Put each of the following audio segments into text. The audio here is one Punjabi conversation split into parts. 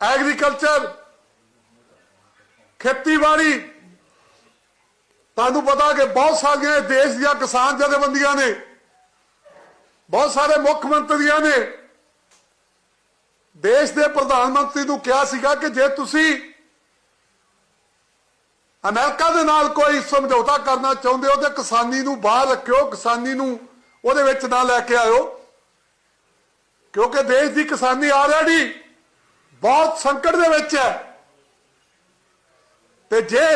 ਐਗਰੀਕਲਚਰ, ਖੇਤੀਬਾੜੀ। ਤੁਹਾਨੂੰ ਪਤਾ ਕਿ ਬਹੁਤ ਸਾਰੀਆਂ ਦੇਸ਼ ਦੀਆਂ ਕਿਸਾਨ ਜਥੇਬੰਦੀਆਂ ਨੇ, ਬਹੁਤ ਸਾਰੇ ਮੁੱਖ ਮੰਤਰੀਆਂ ਨੇ। ਦੇਸ਼ ਦੇ ਪ੍ਰਧਾਨ ਮੰਤਰੀ ਨੂੰ ਕਿਹਾ ਸੀਗਾ ਕਿ ਜੇ ਤੁਸੀਂ ਅਮਰੀਕਾ ਦੇ ਨਾਲ ਕੋਈ ਸਮਝੌਤਾ ਕਰਨਾ ਚਾਹੁੰਦੇ ਹੋ ਤੇ ਕਿਸਾਨੀ ਨੂੰ ਬਾਹਰ ਰੱਖਿਓ, ਕਿਸਾਨੀ ਨੂੰ ਉਹਦੇ ਵਿੱਚ ਨਾ ਲੈ ਕੇ ਆਇਓ, ਕਿਉਂਕਿ ਦੇਸ਼ ਦੀ ਕਿਸਾਨੀ ਆਲਰੇਡੀ ਬਹੁਤ ਸੰਕਟ ਦੇ ਵਿੱਚ ਹੈ। ਤੇ ਜੇ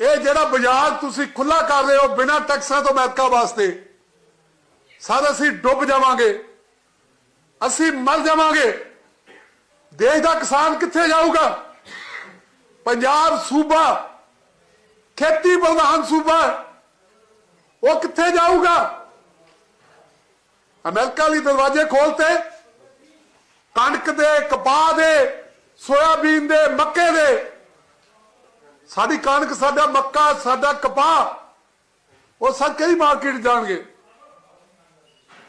ਇਹ ਜਿਹੜਾ ਬਾਜ਼ਾਰ ਤੁਸੀਂ ਖੁੱਲਾ ਕਰ ਰਹੇ ਹੋ ਬਿਨਾਂ ਟੈਕਸਾਂ ਤੋਂ ਅਮਰੀਕਾ ਵਾਸਤੇ, ਸਾਰੇ ਅਸੀਂ ਡੁੱਬ ਜਾਵਾਂਗੇ, ਅਸੀਂ ਮਰ ਜਾਵਾਂਗੇ। ਦੇਸ਼ ਦਾ ਕਿਸਾਨ ਕਿੱਥੇ ਜਾਊਗਾ? ਪੰਜਾਬ ਸੂਬਾ, ਖੇਤੀ ਪ੍ਰਧਾਨ ਸੂਬਾ, ਉਹ ਕਿੱਥੇ ਜਾਊਗਾ? ਅਮਰੀਕਾ ਲਈ ਦਰਵਾਜ਼ੇ ਖੋਲਤੇ ਕਣਕ ਦੇ, ਕਪਾਹ ਦੇ, ਸੋਇਆਬੀਨ ਦੇ, ਮੱਕੇ ਦੇ। ਸਾਡੀ ਕਣਕ, ਸਾਡਾ ਮੱਕਾ, ਸਾਡਾ ਕਪਾਹ, ਉਹ ਸਭ ਕਿਹੜੀ ਮਾਰਕੀਟ ਜਾਣਗੇ।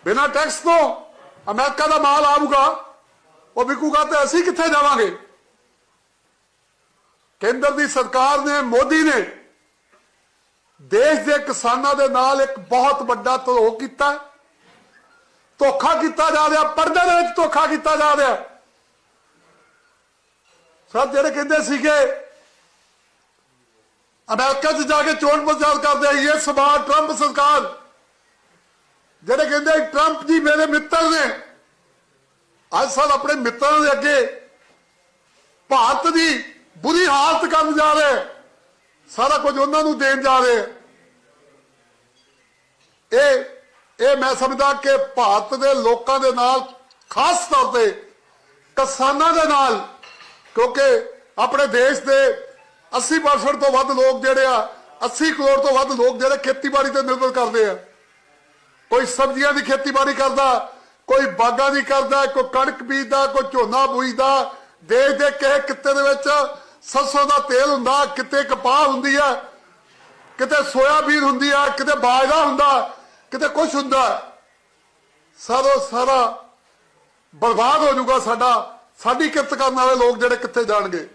ਬਿਨਾਂ ਟੈਕਸ ਤੋਂ ਅਮਰੀਕਾ ਦਾ ਮਾਲ ਆਊਗਾ, ਉਹ ਵਿਕੂਗਾ ਤੇ ਅਸੀਂ ਕਿੱਥੇ ਜਾਵਾਂਗੇ? ਕੇਂਦਰ ਦੀ ਸਰਕਾਰ ਨੇ, ਮੋਦੀ ਨੇ ਦੇਸ਼ ਦੇ ਕਿਸਾਨਾਂ ਦੇ ਨਾਲ ਇੱਕ ਬਹੁਤ ਵੱਡਾ ਧੋਖਾ ਕੀਤਾ। ਹੈ। ਧੋਖਾ ਕੀਤਾ ਜਾ ਰਿਹਾ, ਪਰਦੇ ਦੇ ਵਿੱਚ ਧੋਖਾ ਕੀਤਾ ਜਾ ਰਿਹਾ। ਸਭ ਜਿਹੜੇ ਕਹਿੰਦੇ ਸੀਗੇ, ਅਮਰੀਕਾ 'ਚ ਜਾ ਕੇ ਚੋਣ ਪ੍ਰਚਾਰ ਕਰਦੇ ਆ, ਇਹ ਸਵਾਲ ਟਰੰਪ ਸਰਕਾਰ। ਜਿਹੜੇ ਕਹਿੰਦੇ ਟਰੰਪ ਜੀ ਮੇਰੇ ਮਿੱਤਰ ਨੇ, ਅੱਜ ਸਾਲ ਆਪਣੇ ਮਿੱਤਰਾਂ ਦੇ ਅੱਗੇ ਭਾਰਤ ਦੀ ਬੁਰੀ ਹਾਲਤ ਕਰਨ ਜਾ ਰਹੇ, ਸਾਰਾ ਕੁਝ ਉਹਨਾਂ ਨੂੰ ਦੇਣ ਜਾ ਰਹੇ। ਇਹ ਇਹ ਮੈਂ ਸਮਝਦਾ ਕਿ ਭਾਰਤ ਦੇ ਲੋਕਾਂ ਦੇ ਨਾਲ, ਖਾਸ ਤੌਰ ਤੇ ਕਿਸਾਨਾਂ ਦੇ ਨਾਲ, ਕਿਉਂਕਿ ਆਪਣੇ ਦੇਸ਼ ਦੇ 80% ਤੋਂ ਵੱਧ ਲੋਕ ਜਿਹੜੇ ਆ 80 ਕਰੋੜ ਤੋਂ ਵੱਧ ਲੋਕ ਜਿਹੜੇ ਖੇਤੀਬਾੜੀ ਤੇ ਨਿਰਭਰ ਕਰਦੇ ਆ। ਕੋਈ ਸਬਜ਼ੀਆਂ ਦੀ ਖੇਤੀਬਾੜੀ ਕਰਦਾ, ਕੋਈ ਬਾਗਾਂ ਦੀ ਕਰਦਾ, ਕੋਈ ਕਣਕ ਬੀਜਦਾ, ਕੋਈ ਝੋਨਾ ਬੂਝਦਾ ਦੇਸ਼ ਦੇ ਕਿਸੇ ਕਿੱਤੇ ਦੇ ਵਿੱਚ ਸਰਸੋਂ ਦਾ ਤੇਲ ਹੁੰਦਾ, ਕਿਤੇ ਕਪਾਹ ਹੁੰਦੀ ਆ, ਕਿਤੇ ਸੋਇਆਬੀਨ ਹੁੰਦੀ ਆ, ਕਿਤੇ ਬਾਜਰਾ ਹੁੰਦਾ ਕਿਤੇ ਕੁਝ ਹੁੰਦਾ ਸਾਰੋ ਸਾਰਾ ਬਰਬਾਦ ਹੋ ਜਾਊਗਾ ਸਾਡਾ, ਸਾਡੀ ਕਿਰਤ ਕਰਨ ਵਾਲੇ ਲੋਕ ਜਿਹੜੇ ਕਿੱਥੇ ਜਾਣਗੇ?